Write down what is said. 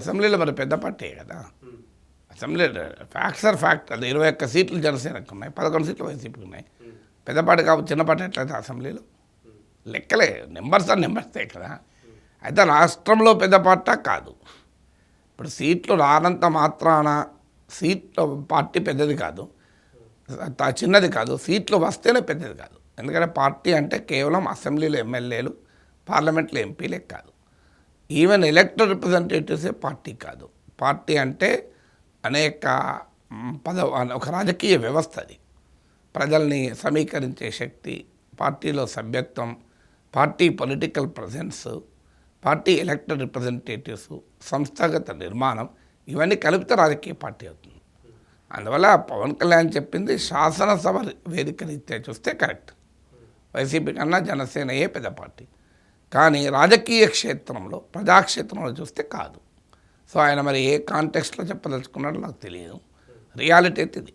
అసెంబ్లీలో మరి పెద్ద పార్టీ కదా. Assembly facts are fact. అది ఇరవై ఒక్క సీట్లు జనసేనకు ఉన్నాయి పదకొండు సీట్లు వైసీపీకి ఉన్నాయి. పెద్ద పార్టీ కాబట్టి చిన్న పార్టీ ఎట్లయితే అసెంబ్లీలో? లెక్కలే నెంబర్స్ ఆర్ నెంబర్సే కదా. అయితే రాష్ట్రంలో పెద్ద పార్టీ కాదు. ఇప్పుడు సీట్లు రానంత మాత్రాన సీట్లు పార్టీ పెద్దది కాదు. చిన్నది కాదు సీట్లు వస్తేనే పెద్దది కాదు. ఎందుకంటే పార్టీ అంటే కేవలం అసెంబ్లీలో ఎమ్మెల్యేలు పార్లమెంట్లో ఎంపీలే కాదు. ఈవెన్ ఎలక్టెడ్ రిప్రజెంటేటివ్సే పార్టీ కాదు. పార్టీ అంటే అనేక పద ఒక రాజకీయ వ్యవస్థ అది. ప్రజల్ని సమీకరించే శక్తి పార్టీలో సభ్యత్వం party political presence party elected representatives సంస్థాగత నిర్మాణం ఇవన్నీ కలిపితే రాజకీయ పార్టీ అవుతుంది. అందువల్ల పవన్ కళ్యాణ్ చెప్పింది శాసనసభ వేదిక రీత్యా చూస్తే కరెక్ట్. వైసీపీ కన్నా జనసేనయే పెద్ద పార్టీ. కానీ రాజకీయ క్షేత్రంలో ప్రజాక్షేత్రంలో చూస్తే కాదు. సో ఆయన మరి ఏ కాంటెక్స్ట్లో చెప్పదలుచుకున్నాడో నాకు తెలియదు. రియాలిటీ అయితే ఇది.